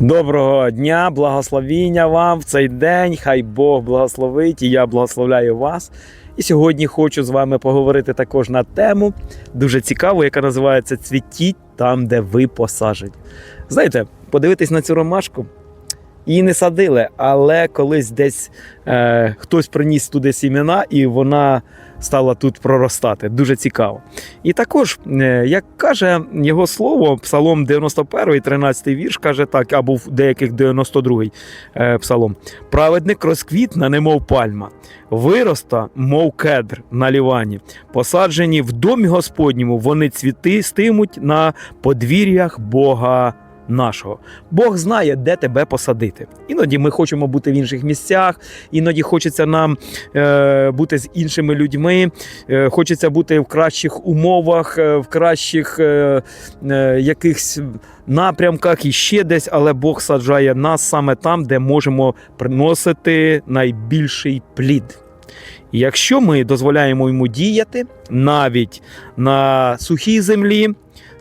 Доброго дня, благословіння вам в цей день. Хай Бог благословить і я благословляю вас. І сьогодні хочу з вами поговорити також на тему дуже цікаву, яка називається Цвітіть там, де ви посаджені. Знаєте, подивитись на цю ромашку. Її не садили, але колись десь е, хтось приніс туди сімена, і вона стала тут проростати. Дуже цікаво. І також, е, як каже його слово, Псалом 91, 13 вірш, каже так, або в деяких 92 е, псалом. Праведник розквітне, немов пальма, вироста, мов кедр на лівані. Посаджені в домі Господньому, вони цвіти стимуть на подвір'ях Бога нашого. Бог знає, де тебе посадити. Іноді ми хочемо бути в інших місцях, іноді хочеться нам е, бути з іншими людьми, е, хочеться бути в кращих умовах, е, в кращих е, е, якихось напрямках і ще десь, але Бог саджає нас саме там, де можемо приносити найбільший плід. І якщо ми дозволяємо йому діяти, навіть на сухій землі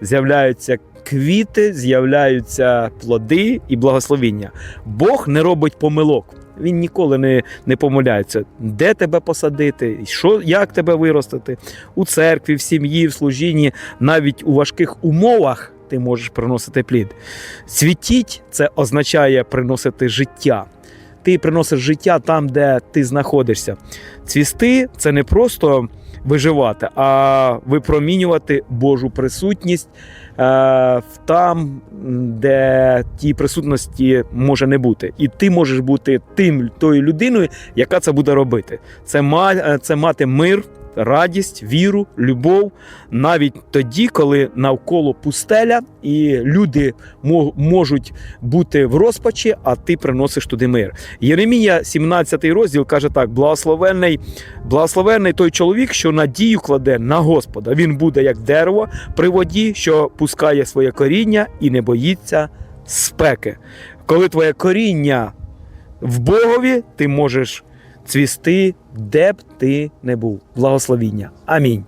з'являються квіти, з'являються плоди і благословіння. Бог не робить помилок. Він ніколи не, не помиляється, де тебе посадити, що, як тебе виростити у церкві, в сім'ї, в служінні, навіть у важких умовах ти можеш приносити плід. Цвітіть це означає приносити життя. Ти приносиш життя там, де ти знаходишся. Цвісти це не просто виживати, а випромінювати Божу присутність в там, де тій присутності може не бути. І ти можеш бути тим тою людиною, яка це буде робити. Це, е, це мати мир. Радість, віру, любов навіть тоді, коли навколо пустеля, і люди можуть бути в розпачі, а ти приносиш туди мир. Єремія, 17 розділ, каже так: благословенний, благословенний той чоловік, що надію кладе на Господа. Він буде як дерево при воді, що пускає своє коріння і не боїться спеки. Коли твоє коріння в Богові, ти можеш цвісти, де б ти не був. Благословіння. Амінь.